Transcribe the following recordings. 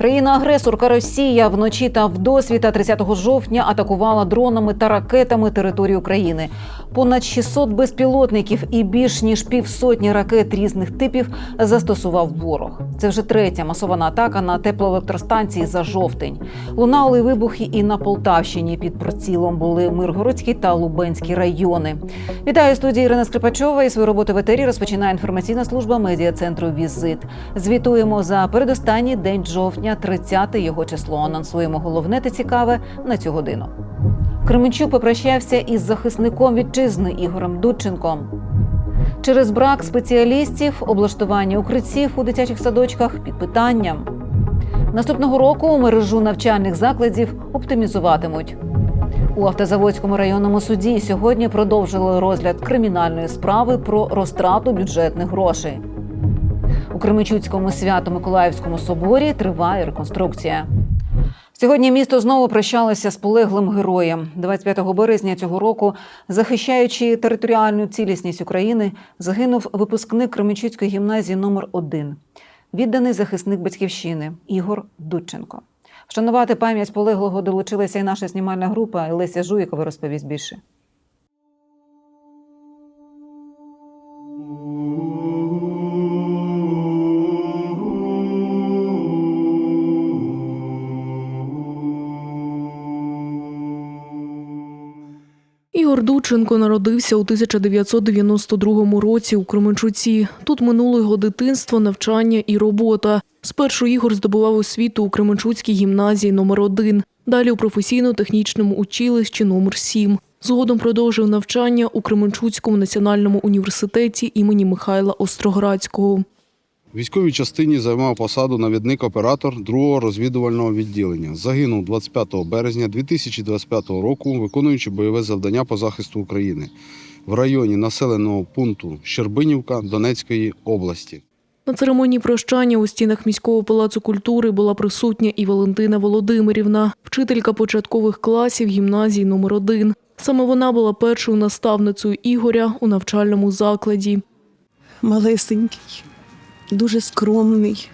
Країна-агресорка Росія вночі та вдосвіта 30 жовтня атакувала дронами та ракетами територію України. Понад 600 безпілотників і більш ніж півсотні ракет різних типів застосував ворог. Це вже третя масована атака на теплоелектростанції за жовтень. Лунали вибухи і на Полтавщині. Під прицілом були Миргородський та Лубенський райони. Вітаю студії Ірина Скрипачова і свою роботу в етері розпочинає інформаційна служба медіа центру Візит. Звітуємо за передостанній день жовтня, 30 його число. Анонсуємо головне та цікаве на цю годину. Кременчук попрощався із захисником вітчизни Ігорем Дудченком. Через брак спеціалістів облаштування укриттів у дитячих садочках під питанням. Наступного року мережу навчальних закладів оптимізуватимуть. У автозаводському районному суді сьогодні продовжили розгляд кримінальної справи про розтрату бюджетних грошей. У Кременчуцькому свято-Миколаївському соборі триває реконструкція. Сьогодні місто знову прощалося з полеглим героєм. 25 березня цього року, захищаючи територіальну цілісність України, загинув випускник Кременчуцької гімназії номер 1 відданий захисник батьківщини Ігор Дудченко. Вшанувати пам'ять полеглого долучилася і наша знімальна група. Леся Жуйкова розповість більше. Ігор Дудченко народився у 1992 році у Кременчуці. Тут минуло його дитинство, навчання і робота. Спершу Ігор здобував освіту у Кременчуцькій гімназії номер 1 далі у професійно-технічному училищі номер 7 Згодом продовжив навчання у Кременчуцькому національному університеті імені Михайла Остроградського. В військовій частині займав посаду навідник-оператор 2-го розвідувального відділення. Загинув 25 березня 2025 року, виконуючи бойове завдання по захисту України в районі населеного пункту Щербинівка Донецької області. На церемонії прощання у стінах міського палацу культури була присутня і Валентина Володимирівна, вчителька початкових класів гімназії номер 1 Саме вона була першою наставницею Ігоря у навчальному закладі. малесенький, дуже скромний,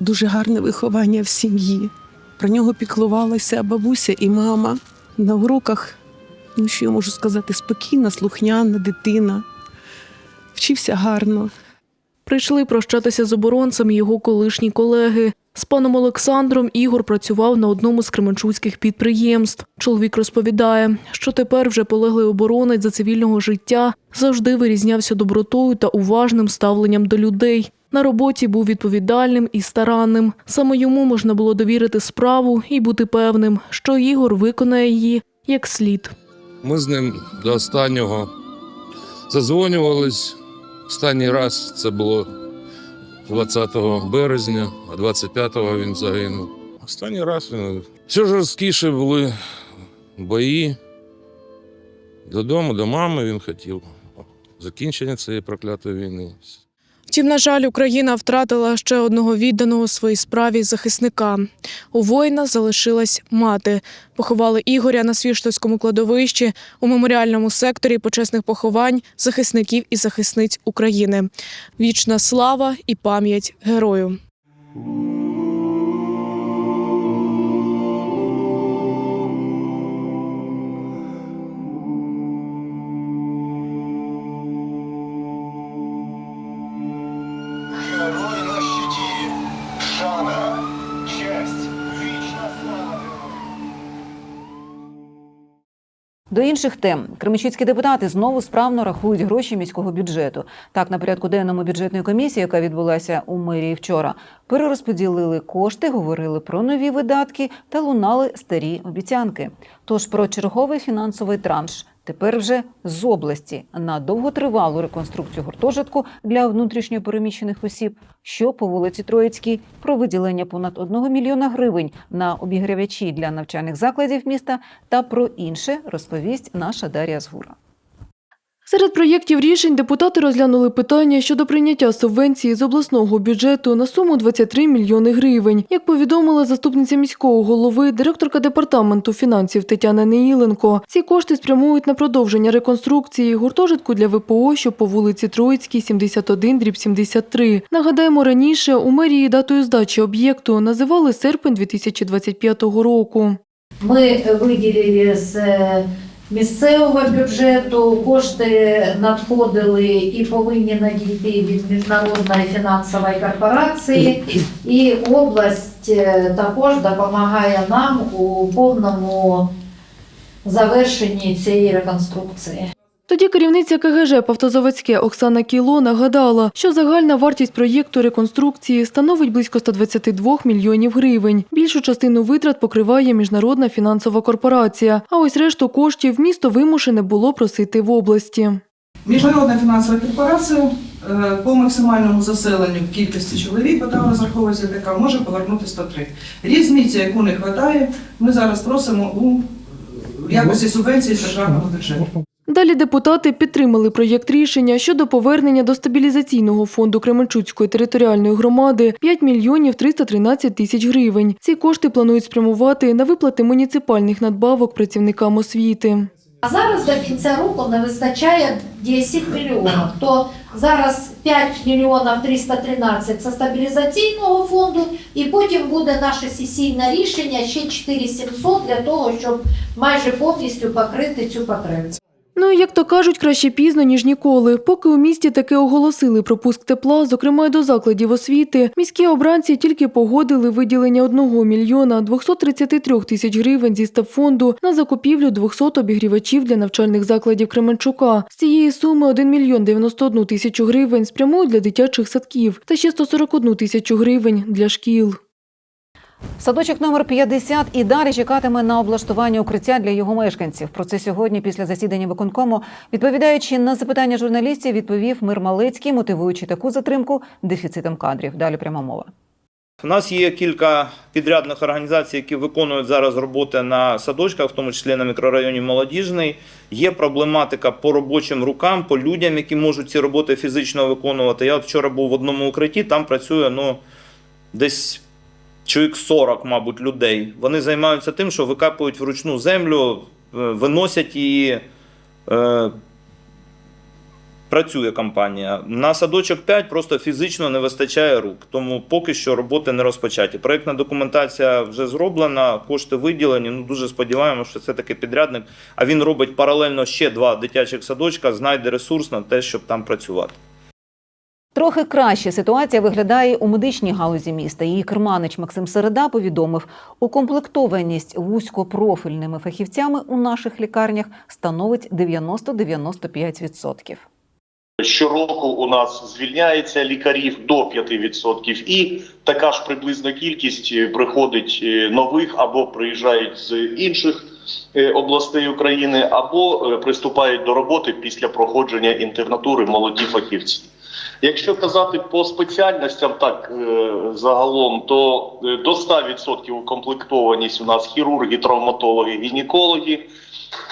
дуже гарне виховання в сім'ї. Про нього піклувалася бабуся і мама на уроках. Ну, що я можу сказати, спокійна, слухняна дитина. Вчився гарно. Прийшли прощатися з оборонцем його колишні колеги. З паном Олександром Ігор працював на одному з кременчуцьких підприємств. Чоловік розповідає, що тепер вже полеглий оборонець за цивільного життя завжди вирізнявся добротою та уважним ставленням до людей. На роботі був відповідальним і старанним. Саме йому можна було довірити справу і бути певним, що Ігор виконає її як слід. Ми з ним до останнього задзвонювались. Останній раз це було 20 березня, а 25-го він загинув. Останній раз він. Все жорсткіше були бої. Додому, до мами він хотів. Закінчення цієї проклятої війни. Втім, на жаль, Україна втратила ще одного відданого своїй справі захисника. У воїна залишилась мати. Поховали Ігоря на Свіштовському кладовищі у меморіальному секторі почесних поховань захисників і захисниць України. Вічна слава і пам'ять герою. Шана, честь, вічна слава. До інших тем кремичуцькі депутати знову справно рахують гроші міського бюджету. Так, на порядку денному бюджетної комісії, яка відбулася у мерії вчора, перерозподілили кошти, говорили про нові видатки та лунали старі обіцянки. Тож про черговий фінансовий транш тепер вже з області на довготривалу реконструкцію гуртожитку для внутрішньопереміщених осіб, що по вулиці Троїцькій, про виділення понад 1 мільйона гривень на обігрівачі для навчальних закладів міста та про інше розповість наша Дар'я Згура. Серед проєктів рішень депутати розглянули питання щодо прийняття субвенції з обласного бюджету на суму 23 мільйони гривень. Як повідомила заступниця міського голови, директорка департаменту фінансів Тетяна Неїленко, ці кошти спрямують на продовження реконструкції гуртожитку для ВПО, що по вулиці Троїцькій, 71, дріб 73. Нагадаємо, раніше у мерії датою здачі об'єкту називали серпень 2025 року. Ми виділили з е, місцевого бюджету, кошти надходили і повинні надійти від Міжнародної фінансової корпорації, і область е, також допомагає нам у повному завершенні цієї реконструкції. Тоді керівниця КГЖ «Павтозаводське» Оксана Кіло нагадала, що загальна вартість проєкту реконструкції становить близько 122 мільйонів гривень. Більшу частину витрат покриває міжнародна фінансова корпорація. А ось решту коштів місто вимушене було просити в області. Міжнародна фінансова корпорація е, по максимальному заселенню в кількості чоловік, яка розраховується така, може повернути 103. Різниця, яку не вистачає, ми зараз просимо у якості субвенції державного бюджету. Далі депутати підтримали проєкт рішення щодо повернення до стабілізаційного фонду Кременчуцької територіальної громади 5 мільйонів 313 тисяч гривень. Ці кошти планують спрямувати на виплати муніципальних надбавок працівникам освіти. А зараз до кінця року не вистачає 10 мільйонів. То зараз 5 мільйонів 313 це стабілізаційного фонду, і потім буде наше сесійне рішення ще 4700 для того, щоб майже повністю покрити цю потребу. Ну, як то кажуть, краще пізно, ніж ніколи. Поки у місті таки оголосили пропуск тепла, зокрема й до закладів освіти, міські обранці тільки погодили виділення 1 мільйона 233 тисяч гривень зі стабфонду на закупівлю 200 обігрівачів для навчальних закладів Кременчука. З цієї суми 1 мільйон 91 тисячу гривень спрямують для дитячих садків та ще 141 тисячу гривень для шкіл. Садочок номер 50 і далі чекатиме на облаштування укриття для його мешканців. Про це сьогодні після засідання виконкому, відповідаючи на запитання журналістів, відповів Мир Малецький, мотивуючи таку затримку дефіцитом кадрів. Далі пряма мова. У нас є кілька підрядних організацій, які виконують зараз роботи на садочках, в тому числі на мікрорайоні Молодіжний. Є проблематика по робочим рукам, по людям, які можуть ці роботи фізично виконувати. Я от вчора був в одному укритті, там працює ну, десь чоловік 40, мабуть, людей. Вони займаються тим, що викапують вручну землю, е, виносять її. Е, Працює компанія. На садочок 5 просто фізично не вистачає рук, тому поки що роботи не розпочаті. Проєктна документація вже зроблена, кошти виділені. Ну дуже сподіваємося, що це таки підрядник. А він робить паралельно ще два дитячих садочка, знайде ресурс на те, щоб там працювати. Трохи краще ситуація виглядає у медичній галузі міста. Її керманич Максим Середа повідомив, укомплектованість вузькопрофільними фахівцями у наших лікарнях становить 90-95%. Щороку у нас звільняється лікарів до 5%, і така ж приблизна кількість е, приходить е, нових або приїжджають з інших областей України, або е, приступають до роботи після проходження інтернатури молоді фахівці. Якщо казати по спеціальностям, так е, загалом, то е, до 100% укомплектованість у нас хірурги, травматологи, гінекологи.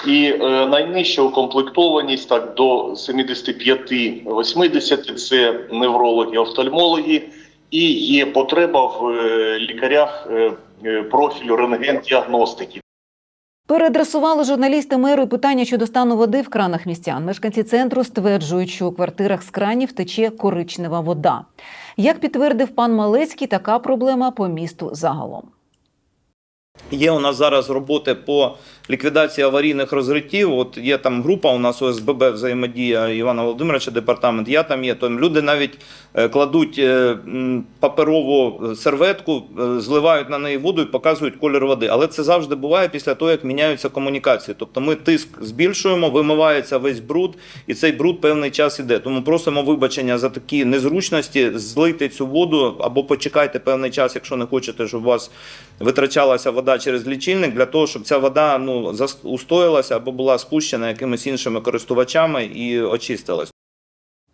І е, найнижча укомплектованість так до 75-80 це неврологи, офтальмологи, і є потреба в е, лікарях е, е, профілю рентген-діагностики. Переадресували журналісти меру питання щодо стану води в кранах містян. Мешканці центру стверджують, що у квартирах з кранів тече коричнева вода. Як підтвердив пан Малецький, така проблема по місту загалом. Є у нас зараз роботи по ліквідації аварійних розриттів. От є там група у нас ОСББ взаємодія Івана Володимировича, департамент. Я там є. То люди навіть е, кладуть е, паперову серветку, е, зливають на неї воду і показують колір води. Але це завжди буває після того, як міняються комунікації. Тобто ми тиск збільшуємо, вимивається весь бруд, і цей бруд певний час іде. Тому просимо вибачення за такі незручності. Злийте цю воду або почекайте певний час, якщо не хочете, щоб вас витрачалася вода через лічильник, для того, щоб ця вода ну устоїлася або була спущена якимись іншими користувачами і очистилась.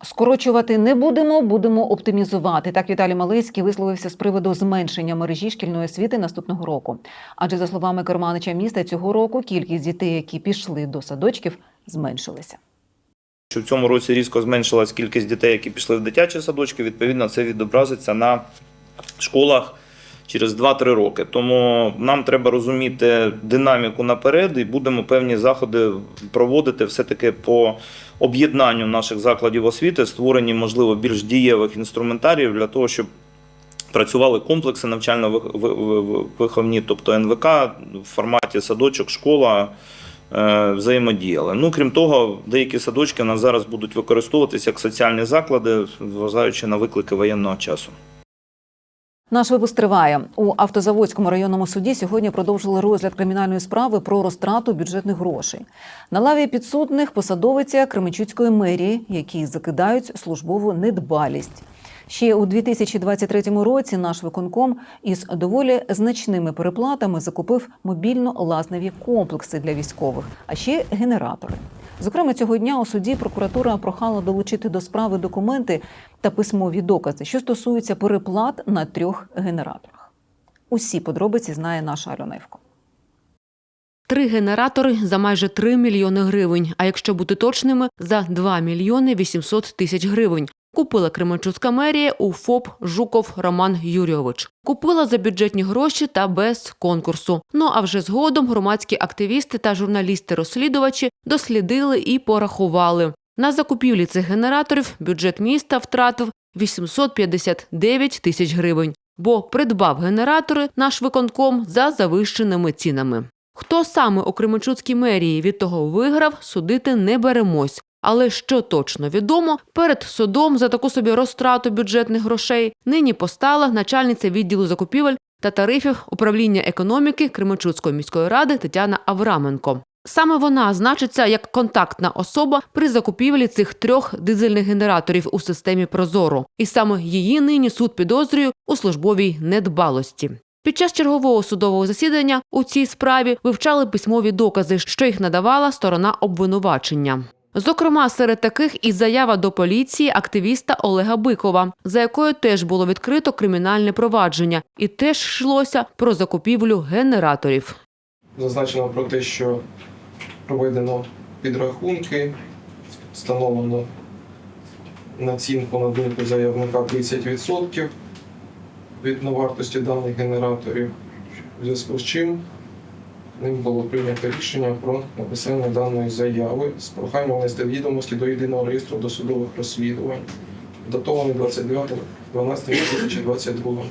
Скорочувати не будемо, будемо оптимізувати. Так Віталій Малицький висловився з приводу зменшення мережі шкільної освіти наступного року. Адже за словами керманича міста, цього року кількість дітей, які пішли до садочків, зменшилася. Що в цьому році різко зменшилась кількість дітей, які пішли в дитячі садочки. Відповідно, це відобразиться на школах через 2-3 роки. Тому нам треба розуміти динаміку наперед і будемо певні заходи проводити все-таки по об'єднанню наших закладів освіти, створенні, можливо, більш дієвих інструментаріїв для того, щоб працювали комплекси навчально-виховні, тобто НВК в форматі садочок, школа. е, Взаємодіяли. Ну, крім того, деякі садочки у нас зараз будуть використовуватися як соціальні заклади, зважаючи на виклики воєнного часу. Наш випуск триває у автозаводському районному суді. Сьогодні продовжили розгляд кримінальної справи про розтрату бюджетних грошей. На лаві підсудних посадовиця Кременчуцької мерії, які закидають службову недбалість. Ще у 2023 році наш виконком із доволі значними переплатами закупив мобільно-лазневі комплекси для військових, а ще генератори. Зокрема, цього дня у суді прокуратура прохала долучити до справи документи та письмові докази, що стосуються переплат на трьох генераторах. Усі подробиці знає наша Альоневко. Три генератори за майже 3 мільйони гривень. А якщо бути точними, за 2 мільйони 800 тисяч гривень. Купила Кременчуцька мерія у ФОП Жуков Роман Юрійович. Купила за бюджетні гроші та без конкурсу. Ну а вже згодом громадські активісти та журналісти-розслідувачі дослідили і порахували. На закупівлі цих генераторів бюджет міста втратив 859 тисяч гривень, бо придбав генератори наш виконком за завищеними цінами. Хто саме у Кременчуцькій мерії від того виграв, судити не беремось. Але що точно відомо, перед судом за таку собі розтрату бюджетних грошей нині постала начальниця відділу закупівель та тарифів управління економіки Кременчуцької міської ради Тетяна Авраменко. Саме вона значиться як контактна особа при закупівлі цих трьох дизельних генераторів у системі Прозоро, і саме її нині суд підозрює у службовій недбалості. Під час чергового судового засідання у цій справі вивчали письмові докази, що їх надавала сторона обвинувачення. Зокрема, серед таких і заява до поліції активіста Олега Бикова, за якою теж було відкрито кримінальне провадження, і теж йшлося про закупівлю генераторів. Зазначено про те, що проведено підрахунки, встановлено націнку на думку заявника 30% від вартості даних генераторів, в зв'язку з чим ним було прийнято рішення про написання даної заяви з проханням внести відомості до єдиного реєстру досудових розслідувань, датований 29.12.2022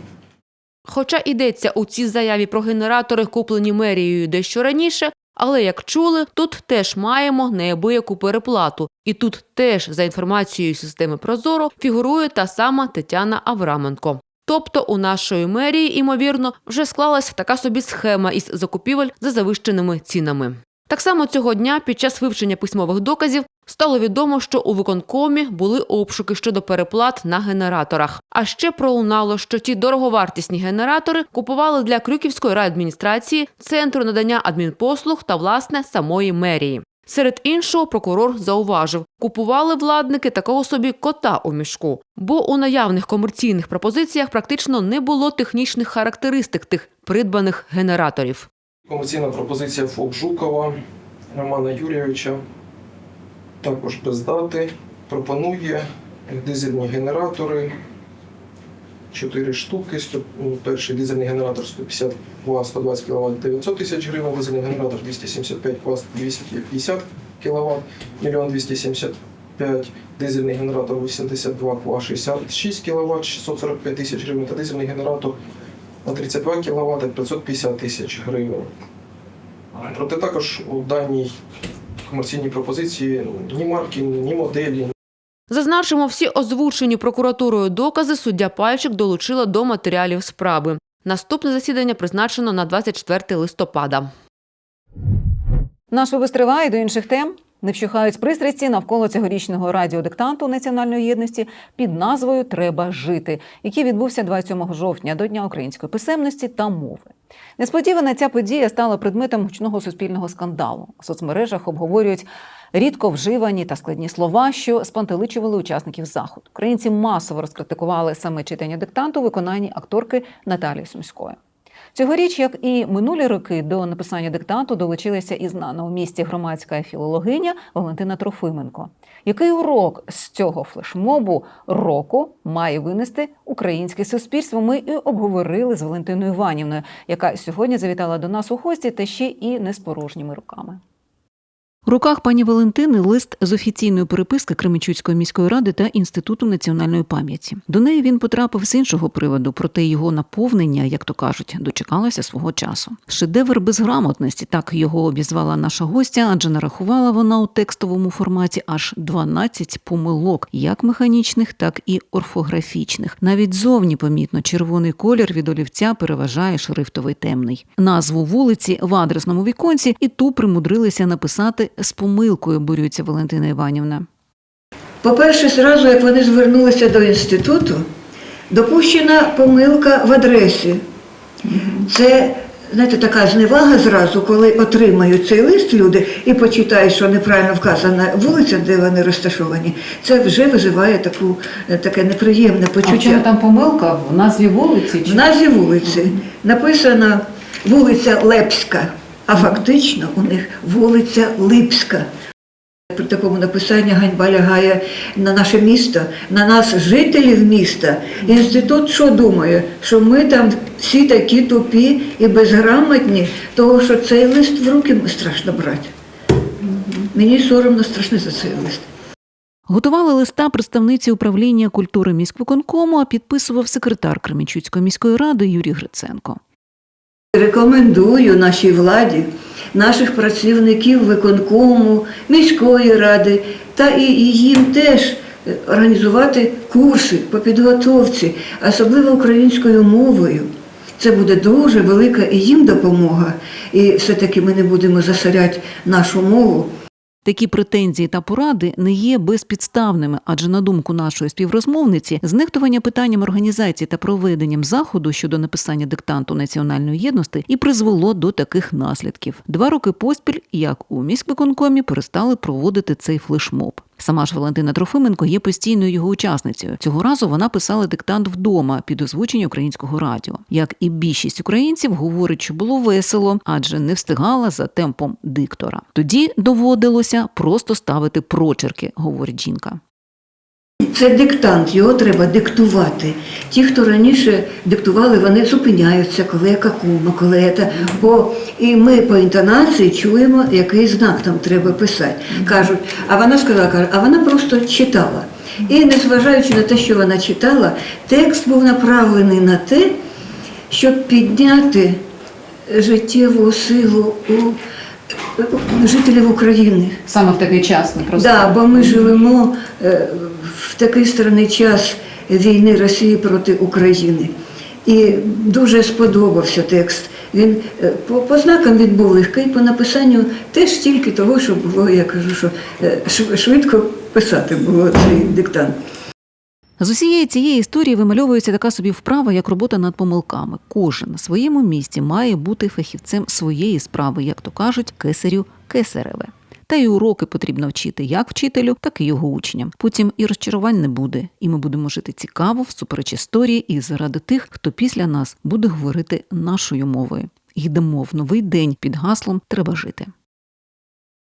Хоча йдеться у цій заяві про генератори, куплені мерією дещо раніше, але як чули, тут теж маємо неабияку переплату. І тут теж, за інформацією системи Прозоро, фігурує та сама Тетяна Авраменко. Тобто у нашої мерії, ймовірно, вже склалась така собі схема із закупівель за завищеними цінами. Так само цього дня під час вивчення письмових доказів стало відомо, що у виконкомі були обшуки щодо переплат на генераторах. А ще пролунало, що ті дороговартісні генератори купували для Крюківської райадміністрації, центру надання адмінпослуг та власне самої мерії. Серед іншого, прокурор зауважив, купували владники такого собі кота у мішку, бо у наявних комерційних пропозиціях практично не було технічних характеристик тих придбаних генераторів. Комерційна пропозиція ФОП Жукова Романа Юрійовича, також без дати, пропонує дизельні генератори. 4 штуки. Ну, Перший дизельний генератор 150 Вт, 120 кВт 900 тисяч гривень, дизельний генератор 275 Вт, 250 кВт, 1 275 дизельний генератор 82 кВт, 66 кВт, 645 тисяч гривень та дизельний генератор на 32 кВт 550 тисяч гривень. Проте також у даній комерційній пропозиції ну, ні марки, ні моделі, Зазначимо, всі озвучені прокуратурою докази суддя Пальчик долучила до матеріалів справи. Наступне засідання призначено на 24 листопада. Наш випуск триває до інших тем. Не вщухають пристрасті навколо цьогорічного радіодиктанту національної єдності під назвою Треба жити, який відбувся 27 жовтня до Дня української писемності та мови. Несподівана ця подія стала предметом гучного суспільного скандалу. У соцмережах обговорюють рідко вживані та складні слова, що спантеличували учасників заходу. Українці масово розкритикували саме читання диктанту виконанні акторки Наталії Сумської. Цьогоріч, як і минулі роки, до написання диктанту долучилася і знана у місті громадська філологиня Валентина Трофименко. Який урок з цього флешмобу року має винести українське суспільство? Ми і обговорили з Валентиною Іванівною, яка сьогодні завітала до нас у гості та ще і не з порожніми руками. У руках пані Валентини лист з офіційної переписки Кременчуцької міської ради та інституту національної пам'яті. До неї він потрапив з іншого приводу, проте його наповнення, як то кажуть, дочекалося свого часу. Шедевр безграмотності, так його обізвала наша гостя, адже нарахувала вона у текстовому форматі аж 12 помилок, як механічних, так і орфографічних. Навіть зовні помітно червоний колір від олівця переважає шрифтовий темний. Назву вулиці в адресному віконці і ту примудрилися написати з помилкою, борються Валентина Іванівна. По-перше, зразу, як вони звернулися до інституту, допущена помилка в адресі. Це, знаєте, така зневага зразу, коли отримають цей лист люди і почитають, що неправильно вказана вулиця, де вони розташовані, це вже визиває таку, е, таке неприємне почуття. Чому там помилка в назві вулиці? Чи? В назві вулиці написано вулиця Лепська, а фактично у них вулиця Липська. При такому написанні ганьба лягає на наше місто, на нас, жителів міста. Інститут що думає? Що ми там всі такі тупі і безграмотні, того що цей лист в руки страшно брати. Мені соромно страшно за цей лист. Готували листа представниці управління культури міськвиконкому, а підписував секретар Кременчуцької міської ради Юрій Гриценко. Рекомендую нашій владі, наших працівників виконкому, міської ради та і їм теж е, організувати курси по підготовці, особливо українською мовою. Це буде дуже велика і їм допомога. І все-таки ми не будемо засоряти нашу мову. Такі претензії та поради не є безпідставними, адже на думку нашої співрозмовниці, знехтування питанням організації та проведенням заходу щодо написання диктанту національної єдності і призвело до таких наслідків. Два роки поспіль, як у міськвиконкомі, перестали проводити цей флешмоб. Сама ж Валентина Трофименко є постійною його учасницею. Цього разу вона писала диктант вдома під озвучення українського радіо. Як і більшість українців, говорить, що було весело, адже не встигала за темпом диктора. Тоді доводилося просто ставити прочерки, говорить жінка. Це диктант, його треба диктувати. Ті, хто раніше диктували, вони зупиняються, коли яка кума, коли. Бо і ми по інтонації чуємо, який знак там треба писати. Кажуть, а вона сказала, каже, а вона просто читала. І незважаючи на те, що вона читала, текст був направлений на те, щоб підняти життєву силу у жителів України. Саме в такий час не Да, бо ми живемо е, в такий странний час війни Росії проти України. І дуже сподобався текст. Він е, по, по знакам він був легкий, по написанню теж тільки того, що було, я кажу, що е, швидко писати було цей диктант. З усієї цієї історії вимальовується така собі вправа, як робота над помилками. Кожен на своєму місці має бути фахівцем своєї справи, як то кажуть, кесарю кесареве. Та й уроки потрібно вчити як вчителю, так і його учням. Потім і розчарувань не буде, і ми будемо жити цікаво, всупереч історії, і заради тих, хто після нас буде говорити нашою мовою. Йдемо в новий день під гаслом Треба жити.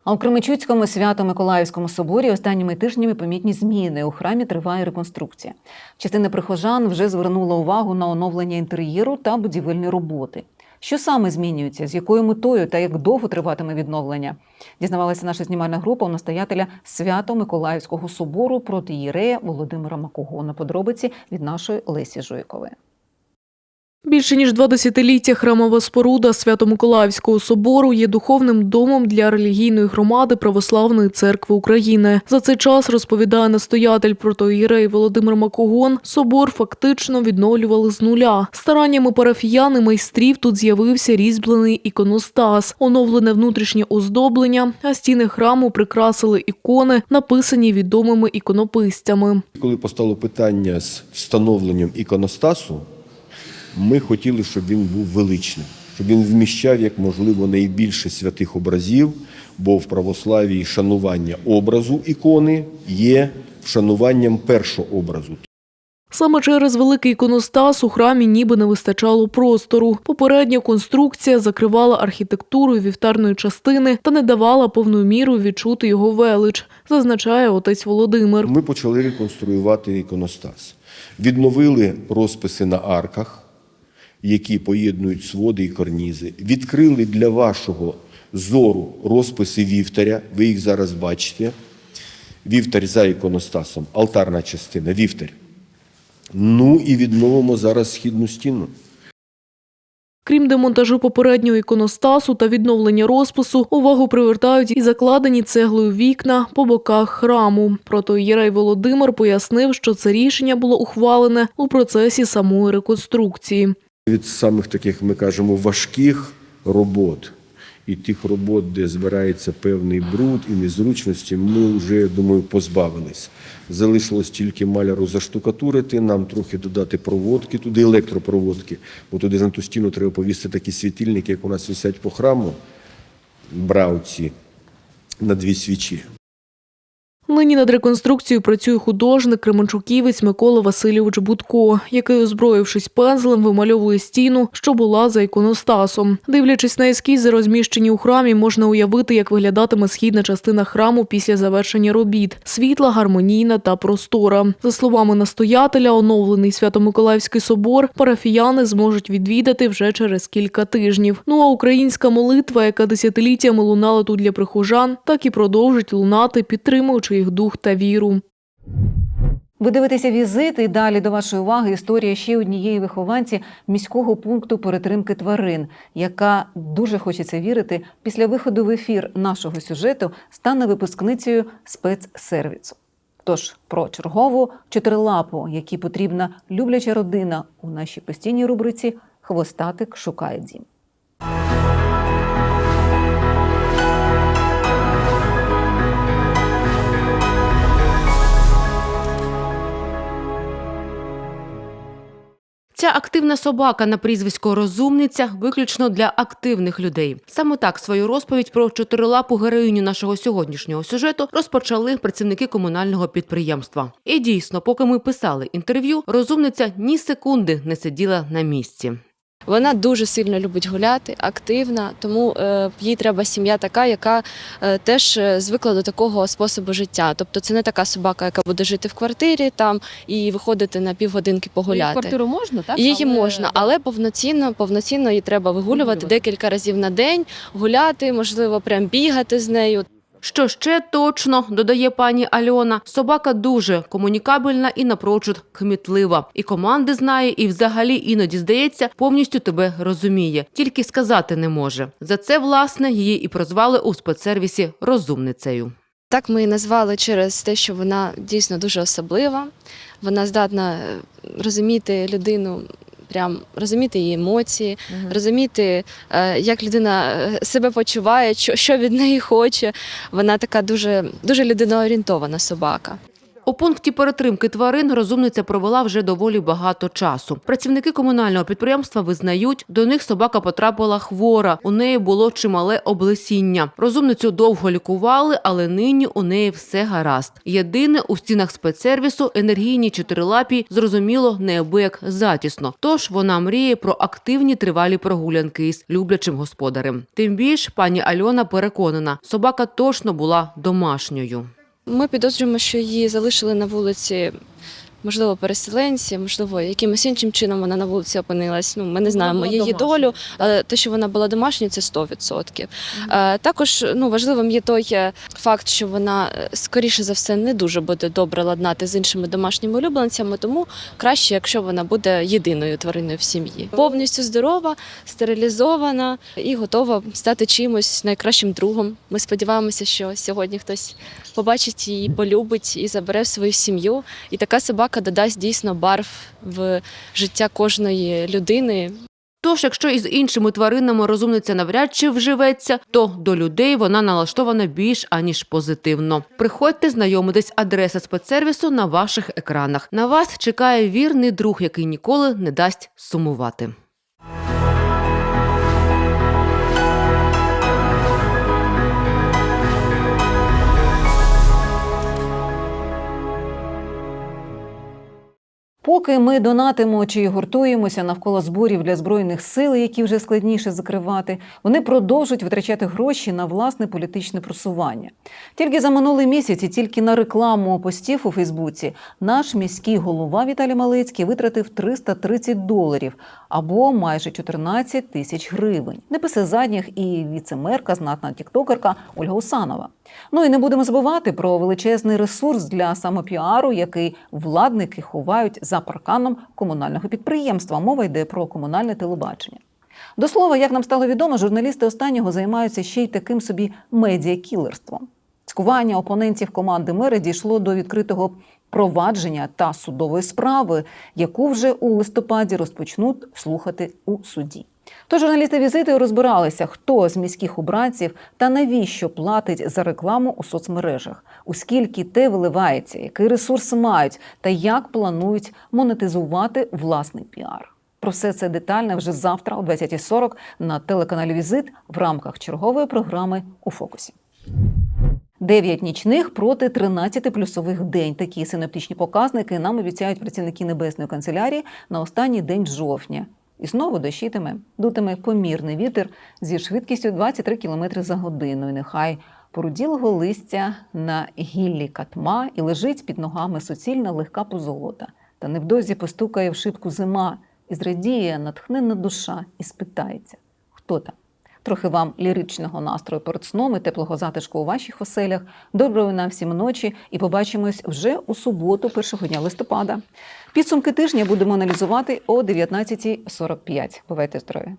А у Кременчуцькому свято-Миколаївському соборі останніми тижнями помітні зміни. У храмі триває реконструкція. Частина прихожан вже звернула увагу на оновлення інтер'єру та будівельні роботи. Що саме змінюється, з якою метою та як довго триватиме відновлення? Дізнавалася наша знімальна група у настоятеля Свято-Миколаївського собору проти Єрея Володимира Макогона. Подробиці від нашої Лесі Жуйкової. Більше ніж два десятиліття храмова споруда Свято-Миколаївського собору є духовним домом для релігійної громади Православної церкви України. За цей час розповідає настоятель протоїрей Володимир Макогон. Собор фактично відновлювали з нуля. Стараннями парафіян і майстрів тут з'явився різьблений іконостас, оновлене внутрішнє оздоблення, а стіни храму прикрасили ікони, написані відомими іконописцями. Коли постало питання з встановленням іконостасу, ми хотіли, щоб він був величним, щоб він вміщав як можливо найбільше святих образів, бо в православії шанування образу ікони є вшануванням першого образу. Саме через великий іконостас у храмі ніби не вистачало простору. Попередня конструкція закривала архітектуру вівтарної частини та не давала повною мірою відчути його велич, зазначає отець Володимир. Ми почали реконструювати іконостас. Відновили розписи на арках, які поєднують своди і карнізи. Відкрили для вашого зору розписи вівтаря. Ви їх зараз бачите. Вівтар за іконостасом, алтарна частина, вівтар. Ну і відновимо зараз східну стіну. Крім демонтажу попереднього іконостасу та відновлення розпису, увагу привертають і закладені цеглою вікна по боках храму. Протоієрей Володимир пояснив, що це рішення було ухвалене у процесі самої реконструкції. Від самих таких, ми кажемо, важких робот і тих робот, де збирається певний бруд і незручності, ми вже, я думаю, позбавились. Залишилось тільки маляру заштукатурити, нам трохи додати проводки, туди електропроводки, бо туди на ту стіну треба повісити такі світильники, як у нас висять по храму, бравці, на дві свічі. Нині над реконструкцією працює художник кременчуківець Микола Васильович Будко, який, озброївшись пензлем, вимальовує стіну, що була за іконостасом. Дивлячись на ескізи, розміщені у храмі, можна уявити, як виглядатиме східна частина храму після завершення робіт: світла, гармонійна та простора. За словами настоятеля, оновлений Свято-Миколаївський собор парафіяни зможуть відвідати вже через кілька тижнів. Ну а українська молитва, яка десятиліттями лунала тут для прихожан, так і продовжить лунати, підтримуючи їх дух та віру. Ви дивитеся візит і далі до вашої уваги історія ще однієї вихованці міського пункту перетримки тварин, яка дуже хочеться вірити, після виходу в ефір нашого сюжету стане випускницею спецсервісу. Тож про чергову чотирилапу, якій потрібна любляча родина у нашій постійній рубриці Хвостатик шукає дім. Ця активна собака на прізвисько розумниця виключно для активних людей. Саме так свою розповідь про чотирилапу героїню нашого сьогоднішнього сюжету розпочали працівники комунального підприємства. І дійсно, поки ми писали інтерв'ю, розумниця ні секунди не сиділа на місці. Вона дуже сильно любить гуляти, активна, тому е, їй треба сім'я така, яка е, теж е, звикла до такого способу життя. Тобто це не така собака, яка буде жити в квартирі там і виходити на півгодинки погуляти. квартиру можна, так? Її Але- можна, але повноцінно, повноцінно її треба вигулювати Вигулювати. декілька разів на день, гуляти, можливо, прям бігати з нею. Що ще точно додає пані Альона, собака дуже комунікабельна і напрочуд кмітлива. І команди знає, і взагалі іноді здається, повністю тебе розуміє, тільки сказати не може. За це власне її і прозвали у спецсервісі розумницею. Так ми її назвали через те, що вона дійсно дуже особлива. Вона здатна е, розуміти людину. Прям розуміти її емоції, розуміти, е, як людина е, себе почуває, що від неї хоче. Вона така дуже, дуже людиноорієнтована собака. У пункті перетримки тварин розумниця провела вже доволі багато часу. Працівники комунального підприємства визнають, до них собака потрапила хвора. У неї було чимале облесіння. Розумницю довго лікували, але нині у неї все гаразд. Єдине у стінах спецсервісу енергійні чотирилапі зрозуміло неабияк затісно. Тож вона мріє про активні тривалі прогулянки із люблячим господарем. Тим більш пані Альона переконана, собака точно була домашньою. Ми підозрюємо, що її залишили на вулиці, можливо, переселенці, можливо, якимось іншим чином вона на вулиці опинилась. Ну, ми не знаємо її домашня. долю, але те, що вона була домашньою, це 100%. Е, Також ну, важливим є той е, факт, що вона, е, скоріше за все, не дуже буде добре ладнати з іншими домашніми улюбленцями, тому краще, якщо вона буде єдиною твариною в сім'ї. Повністю здорова, стерилізована і готова стати чимось найкращим другом. Ми сподіваємося, що сьогодні хтось побачить її, полюбить і забере в свою сім'ю. І така собака додасть дійсно барв в життя кожної людини. Тож, якщо із іншими тваринами розумниця навряд чи вживеться, то до людей вона налаштована більш аніж позитивно. Приходьте знайомитись адреса спецсервісу на ваших екранах. На вас чекає вірний друг, який ніколи не дасть сумувати. Поки ми донатимо чи гуртуємося навколо зборів для збройних сил, які вже складніше закривати, вони продовжують витрачати гроші на власне політичне просування. Тільки за минулий місяць і тільки на рекламу постів у Фейсбуці наш міський голова Віталій Малицький витратив 330 доларів або майже 14 тисяч гривень. Не писе задніх і віцемерка, знатна тіктокерка Ольга Усанова. Ну і не будемо забувати про величезний ресурс для самопіару, який владники ховають за парканом комунального підприємства. Мова йде про комунальне телебачення. До слова, як нам стало відомо, журналісти останнього займаються ще й таким собі медіакілерством. Цькування опонентів команди мера дійшло до відкритого провадження та судової справи, яку вже у листопаді розпочнуть слухати у суді. То журналісти візиту розбиралися, хто з міських обранців та навіщо платить за рекламу у соцмережах, у скільки те виливається, який ресурс мають та як планують монетизувати власний піар. Про все це детально вже завтра о 20.40 на телеканалі Візит в рамках чергової програми у фокусі. 9 нічних проти 13 плюсових день. Такі синоптичні показники нам обіцяють працівники небесної канцелярії на останній день жовтня. І знову дощитиме, дутиме помірний вітер зі швидкістю 23 км за годину. І нехай поруділого листя на гіллі катма і лежить під ногами суцільна легка позолота. Та невдовзі постукає в шибку зима, і зрадіє натхненна душа, і спитається, хто там? Трохи вам ліричного настрою перед сном і теплого затишку у ваших оселях. Доброї нам всім ночі і побачимось вже у суботу, першого дня листопада. Підсумки тижня будемо аналізувати о 19.45. Бувайте здорові!